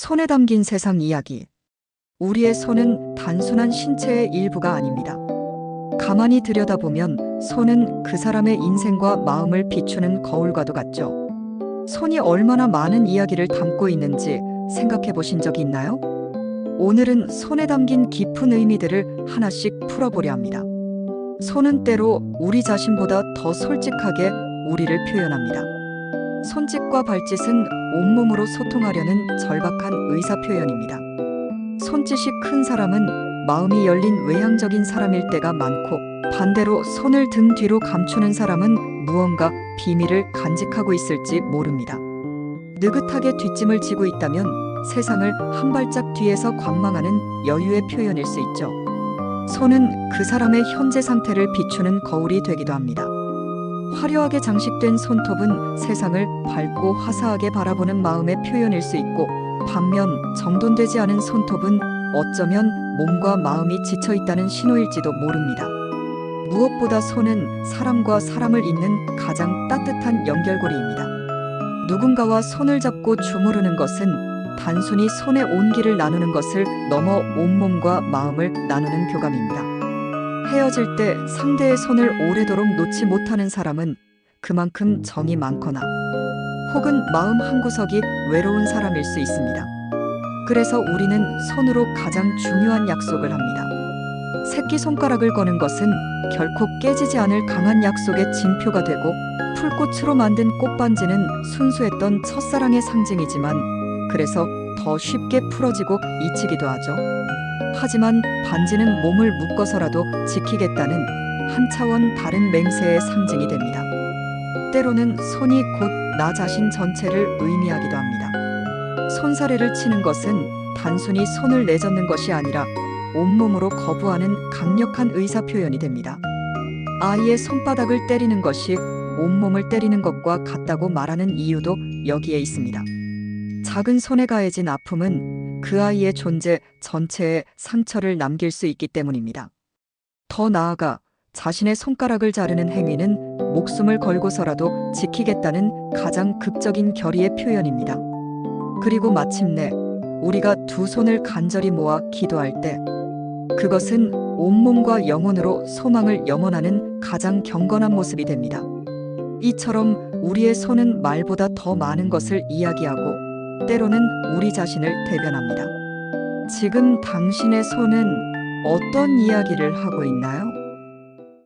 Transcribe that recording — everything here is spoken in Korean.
손에 담긴 세상 이야기. 우리의 손은 단순한 신체의 일부가 아닙니다. 가만히 들여다보면 손은 그 사람의 인생과 마음을 비추는 거울과도 같죠. 손이 얼마나 많은 이야기를 담고 있는지 생각해 보신 적이 있나요? 오늘은 손에 담긴 깊은 의미들을 하나씩 풀어보려 합니다. 손은 때로 우리 자신보다 더 솔직하게 우리를 표현합니다. 손짓과 발짓은 온몸으로 소통하려는 절박한 의사 표현입니다. 손짓이 큰 사람은 마음이 열린 외향적인 사람일 때가 많고 반대로 손을 등 뒤로 감추는 사람은 무언가 비밀을 간직하고 있을지 모릅니다. 느긋하게 뒷짐을 지고 있다면 세상을 한 발짝 뒤에서 관망하는 여유의 표현일 수 있죠. 손은 그 사람의 현재 상태를 비추는 거울이 되기도 합니다. 화려하게 장식된 손톱은 세상을 밝고 화사하게 바라보는 마음의 표현일 수 있고 반면 정돈되지 않은 손톱은 어쩌면 몸과 마음이 지쳐 있다는 신호일지도 모릅니다. 무엇보다 손은 사람과 사람을 잇는 가장 따뜻한 연결고리입니다. 누군가와 손을 잡고 주무르는 것은 단순히 손의 온기를 나누는 것을 넘어 온몸과 마음을 나누는 교감입니다. 헤어질 때 상대의 손을 오래도록 놓지 못하는 사람은 그만큼 정이 많거나 혹은 마음 한구석이 외로운 사람일 수 있습니다. 그래서 우리는 손으로 가장 중요한 약속을 합니다. 새끼 손가락을 거는 것은 결코 깨지지 않을 강한 약속의 징표가 되고 풀꽃으로 만든 꽃반지는 순수했던 첫사랑의 상징이지만 그래서 더 쉽게 풀어지고 잊히기도 하죠. 하지만 반지는 몸을 묶어서라도 지키겠다는 한 차원 다른 맹세의 상징이 됩니다. 때로는 손이 곧 나 자신 전체를 의미하기도 합니다. 손사래를 치는 것은 단순히 손을 내젓는 것이 아니라 온몸으로 거부하는 강력한 의사 표현이 됩니다. 아이의 손바닥을 때리는 것이 온몸을 때리는 것과 같다고 말하는 이유도 여기에 있습니다. 작은 손에 가해진 아픔은 그 아이의 존재 전체에 상처를 남길 수 있기 때문입니다. 더 나아가 자신의 손가락을 자르는 행위는 목숨을 걸고서라도 지키겠다는 가장 극적인 결의의 표현입니다. 그리고 마침내 우리가 두 손을 간절히 모아 기도할 때 그것은 온몸과 영혼으로 소망을 염원하는 가장 경건한 모습이 됩니다. 이처럼 우리의 손은 말보다 더 많은 것을 이야기하고 때로는 우리 자신을 대변합니다. 지금 당신의 손은 어떤 이야기를 하고 있나요?